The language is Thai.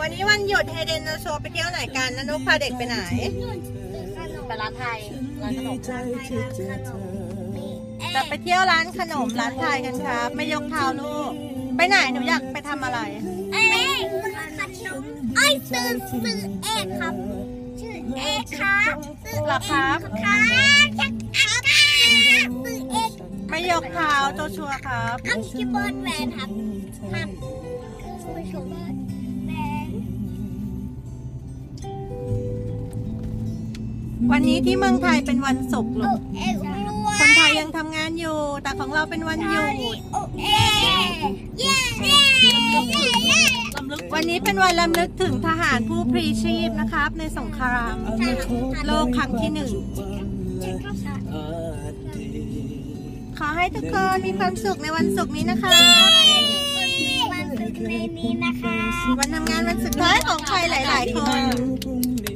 วันนี้วันหยุดเฮเดนโชว์ไปเที่ยวไหนกันนันนุกพาเด็กไปไหนไปร้านไทยร้านขนมร้านไทยร้านขนมจะไปเที่ยวร้านขนมร้านไทยกันครับ ไม่ยกเท้าลูก ไปไหนหนูอยากไปทำอะไร เอ้ยขนมไอ้ยซื้อซื้อเอกครับ ชื่อเอกครับหรอครับครับชักครับซื้อเอกไม่ยกเท้าโจชัวครับอัมคิบอนแวนครับครับคือผู้ชม วนวันนี้ที่เมืองไทยเป็นวันศุกร์ลูโอกเอกรวคนไทยยังทำงานอยู่ แต่ของเราเป็นวันหยุดโอเอกเย้เย้เย้เย้วันนี้เป็นวันรำลึกถึงทหารผู้พลีชีพนะครับ ในสงครามโลกครั้งที่หนึ่งขอให้ทุกคนมีความสุขในวันศุกร์นี้นะคะวันศุกร์ในนี้นะคะ วันทำงานวันสุดท้ายของใครหลาย ๆ คนที่นี่